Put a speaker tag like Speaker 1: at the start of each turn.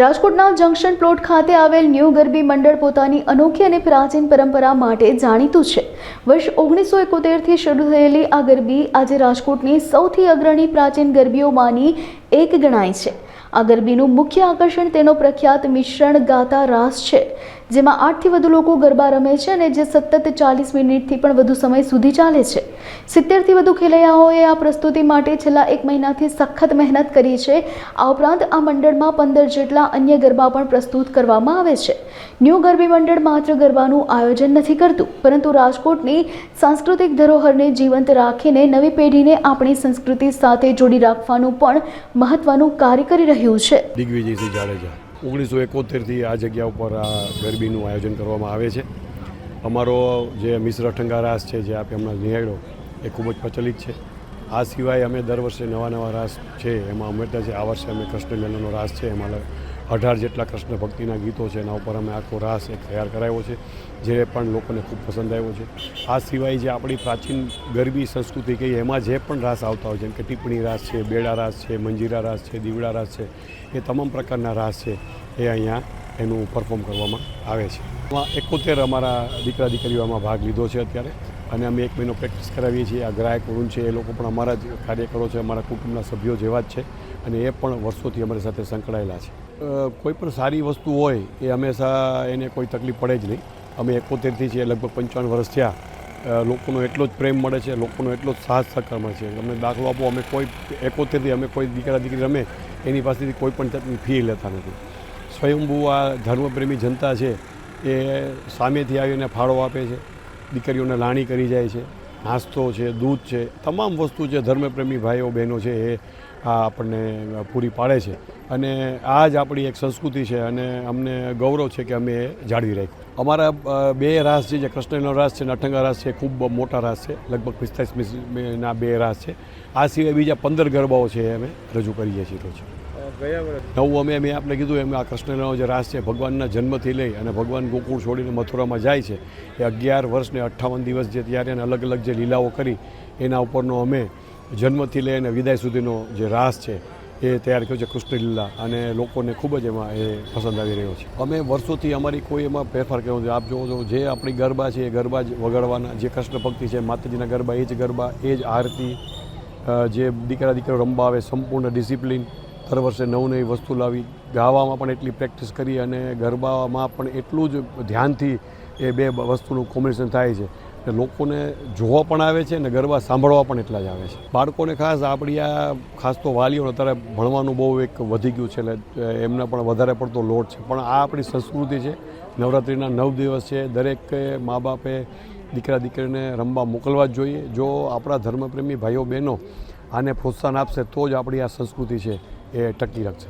Speaker 1: રાજકોટના junction plot ખાતે આવેલ ન્યૂ ગરબી મંડળ પોતાની અનોખી અને પ્રાચીન પરંપરા માટે જાણીતું છે. વર્ષ ઓગણીસો એકોતેરથી શરૂ થયેલી આ ગરબી આજે રાજકોટની સૌથી અગ્રણી પ્રાચીન ગરબીઓમાંની એક ગણાય છે. આ ગરબીનું મુખ્ય આકર્ષણ તેનો પ્રખ્યાત મિશ્રણ ગાતા રાસ છે. જેમાં આઠથી વધુ લોકો ગરબા રમે છે અને જે સતત ચાલીસ મિનિટથી પણ વધુ સમય સુધી ચાલે છે. સિત્તેરથી વધુ ખેલૈયાઓએ આ પ્રસ્તુતિ માટે છેલ્લા એક મહિનાથી સખત મહેનત કરી છે. આ ઉપરાંત આ મંડળમાં પંદર જેટલા અન્ય ગરબા પણ પ્રસ્તુત કરવામાં આવે છે. ન્યૂ ગરબી મંડળ માત્ર ગરબાનું આયોજન નથી કરતું, પરંતુ રાજકોટની સાંસ્કૃતિક ધરોહરને જીવંત રાખીને નવી પેઢીને આપણી સંસ્કૃતિ સાથે જોડી રાખવાનું પણ મહત્વનું કાર્ય કરી રહ્યું છે.
Speaker 2: દિગ્વિજયસિંહ જાડેજા. ઓગણીસો એકોતેરથી આ જગ્યા ઉપર આ ગરબીનું આયોજન કરવામાં આવે છે. અમારો જે મિશ્ર ઠંગા રાસ છે, જે આપણે હમણાં નિહાળ્યો, એ ખૂબ જ પ્રચલિત છે. આ સિવાય અમે દર વર્ષે નવા નવા રાસ છે, એમાં ઉમેરતા છે. આ વર્ષે અમે કૃષ્ણ મેળાનો રાસ છે, એમાં અઢાર જેટલા કૃષ્ણ ભક્તિના ગીતો છે, એના ઉપર અમે આખો રાસ એક તૈયાર કરાવ્યો છે, જે પણ લોકોને ખૂબ પસંદ આવ્યો છે. આ સિવાય જે આપણી પ્રાચીન ગરબી સંસ્કૃતિ કહીએ, એમાં જે પણ રાસ આવતા હોય જેમ કે ટીપણી રાસ છે, બેડા રાસ છે, મંજીરા રાસ છે, દીવડા રાસ છે, એ તમામ પ્રકારના રાસ છે, એ અહીંયા એનું પરફોર્મ કરવામાં આવે છે. એકોતેર અમારા દીકરા દીકરીઓમાં ભાગ લીધો છે અત્યારે. અને અમે એક મહિનો પ્રેક્ટિસ કરાવીએ છીએ. આ ગ્રાહક વરુણ છે, એ લોકો પણ અમારા જ કાર્યકરો છે, અમારા કુટુંબના સભ્યો જેવા જ છે અને એ પણ વર્ષોથી અમારી સાથે સંકળાયેલા છે. કોઈ પણ સારી વસ્તુ હોય એ હંમેશા એને કોઈ તકલીફ પડે જ નહીં. અમે એકોતેરથી છીએ, લગભગ પંચાવન વર્ષ થયા. લોકોનો એટલો જ પ્રેમ મળે છે, લોકોનો એટલો જ સાથ સહકાર મળે છે. અમે દાખલો આપો, અમે કોઈ એકોતેરથી અમે કોઈ દીકરા દીકરી રમે, એની પાસેથી કોઈ પણ જાતની ફી લેતા નથી. સ્વયંભૂ આ ધર્મપ્રેમી જનતા છે, એ સામેથી આવીને ફાળો આપે છે. દીકરીઓને લાણી કરી જાય છે, નાસ્તો છે, દૂધ છે, તમામ વસ્તુ જે ધર્મપ્રેમી ભાઈઓ, બહેનો છે એ આ આપણને પૂરી પાડે છે. અને આ જ આપણી એક સંસ્કૃતિ છે અને અમને ગૌરવ છે કે અમે એ જાળવી રાખ્યું. અમારા બે રાસ છે, જે કૃષ્ણનો રાસ છે નઠંગા રાસ છે ખૂબ મોટા રાસ છે, લગભગ પિસ્તાલીસ ના બે રાસ છે. આ સિવાય બીજા પંદર ગરબાઓ છે એ અમે રજૂ કરીએ છીએ રોજ. નવું અમે મેં આપણે કીધું એમ આ કૃષ્ણનો જે રાસ છે ભગવાનના જન્મથી લઈ અને ભગવાન ગોકુળ છોડીને મથુરામાં જાય છે એ અગિયાર વર્ષને અઠ્ઠાવન દિવસ જે ત્યારે એને અલગ અલગ જે લીલાઓ કરી એના ઉપરનો અમે જન્મથી લઈ અને વિદાય સુધીનો જે રાસ છે એ તૈયાર કર્યો છે કૃષ્ણ લીલા અને લોકોને ખૂબ જ એમાં એ પસંદ આવી રહ્યો છે. અમે વર્ષોથી અમારી કોઈ એમાં ફેરફાર કર્યો નથી. આપ જોવો છો જે આપણી ગરબા છે એ ગરબા જ વગાડવાના જે કૃષ્ણ ભક્તિ છે માતાજીના ગરબા એ જ ગરબા એ જ આરતી જે દીકરા દીકરા રમવા આવે સંપૂર્ણ ડિસિપ્લિન દર વર્ષે નવ નવી વસ્તુ લાવી. ગાવામાં પણ એટલી પ્રેક્ટિસ કરી અને ગરબામાં પણ એટલું જ ધ્યાનથી એ બે વસ્તુનું કોમ્બિનેશન થાય છે. એટલે લોકોને જોવા પણ આવે છે અને ગરબા સાંભળવા પણ એટલા જ આવે છે. બાળકોને ખાસ આપણી આ, ખાસ તો વાલીઓને અત્યારે ભણવાનું બહુ એક વધી ગયું છે એટલે એમને પણ વધારે પડતો લોડ છે. પણ આ આપણી સંસ્કૃતિ છે. નવરાત્રિના નવ દિવસ છે. દરેક મા બાપે દીકરા દીકરીને રમવા મોકલવા જ જોઈએ. જો આપણા ધર્મપ્રેમી ભાઈઓ બહેનો આને પ્રોત્સાહન આપશે તો જ આપણી આ સંસ્કૃતિ છે. এটা কি রাখছে?